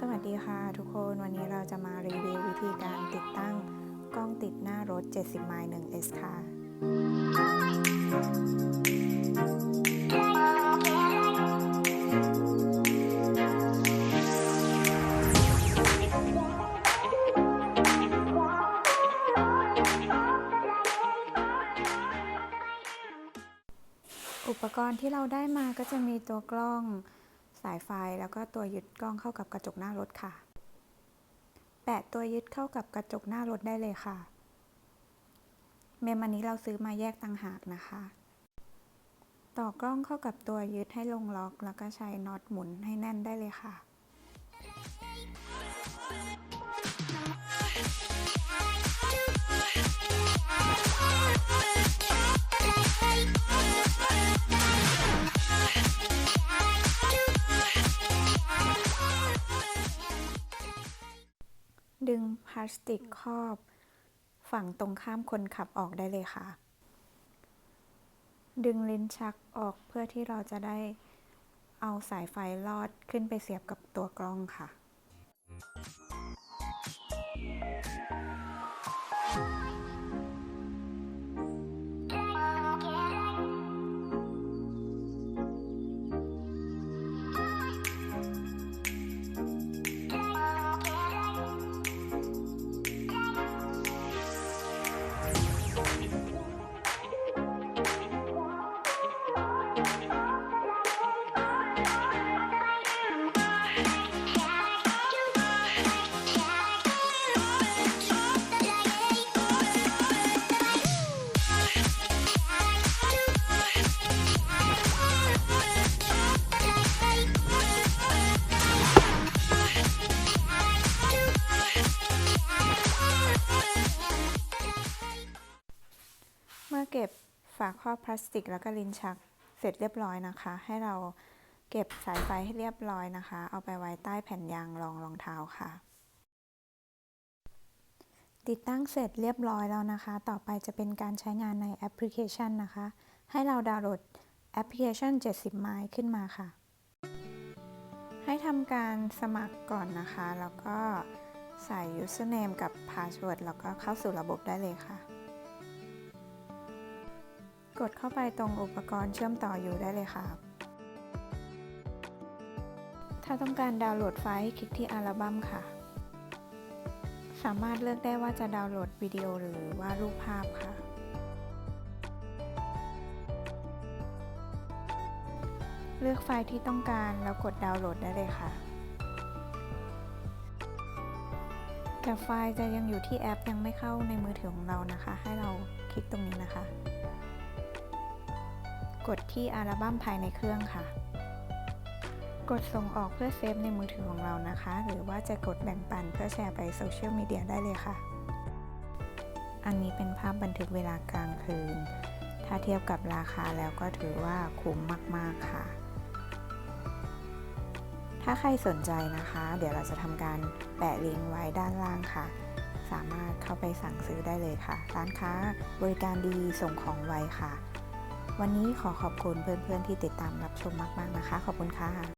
สวัสดีค่ะทุกคนวันนี้เราจะมารีวิววิธีการติดตั้งกล้องติดหน้ารถ 70 ไมล์ 1S ค่ะ อุปกรณ์ที่เราได้มาก็จะมีตัวกล้องายไฟ แล้วก็ตัวยึดกล้องเข้ากับกระจกหน้ารถค่ะ แปะตัวยึดเข้ากับกระจกหน้ารถได้เลยค่ะ เมมอันนี้เราซื้อมาแยกต่างหากนะคะ ต่อกล้องเข้ากับตัวยึดให้ลงล็อก แล้วก็ใช้น็อตหมุนให้แน่นได้เลยค่ะ งพลาสติกครอบ ฝั่งตรงข้ามคนขับออกได้เลยค่ะ ดึงลิ้นชักออกเพื่อที่เราจะได้เอาสายไฟลอดขึ้นไปเสียบกับตัวกล้องค่ะ เก็บฝาครอบพลาสติกแล้วก็ลิ้นชักเสร็จเรียบร้อยนะคะ ให้เราเก็บสายไฟให้เรียบร้อยนะคะ เอาไปไว้ใต้แผ่นยางรองรองเท้าค่ะ ติดตั้งเสร็จเรียบร้อยแล้วนะคะ ต่อไปจะเป็นการใช้งานในแอปพลิเคชันนะคะ ให้เราดาวน์โหลดแอปพลิเคชัน 70 ไมล์ขึ้นมาค่ะ ให้ทำการสมัครก่อนนะคะ แล้วก็ใส่ username กับ password แล้วก็เข้าสู่ระบบได้เลยค่ะ กดเข้าไปตรงอุปกรณ์เชื่อมต่ออยู่ได้เลยค่ะ ถ้าต้องการดาวน์โหลดไฟล์ให้คลิกที่อัลบั้มค่ะ สามารถเลือกได้ว่าจะดาวน์โหลดวิดีโอหรือว่ารูปภาพค่ะ เลือกไฟล์ที่ต้องการแล้วกดดาวน์โหลดได้เลยค่ะแต่ไฟล์จะยังอยู่ที่แอปยังไม่เข้าในมือถือของเรานะคะ ให้เราคลิกตรงนี้นะคะ กดที่อัลบั้มภายในเครื่องค่ะ กดส่งออกเพื่อเซฟในมือถือของเรานะคะ หรือว่าจะกดแบ่งปันเพื่อแชร์ไปโซเชียลมีเดียได้เลยค่ะ อันนี้เป็นภาพบันทึกเวลากลางคืน ถ้าเทียบกับราคาแล้วก็ถือว่าคุ้มมาก ๆ ค่ะ ถ้าใครสนใจนะคะ เดี๋ยวเราจะทำการแปะลิงก์ไว้ด้านล่างค่ะสามารถเข้าไปสั่งซื้อได้เลยค่ะ ร้านค้าบริการดีส่งของไวค่ะ วันนี้ขอขอบคุณเพื่อนๆที่ติดตามรับชมมาก ๆ นะคะ ขอบคุณค่ะ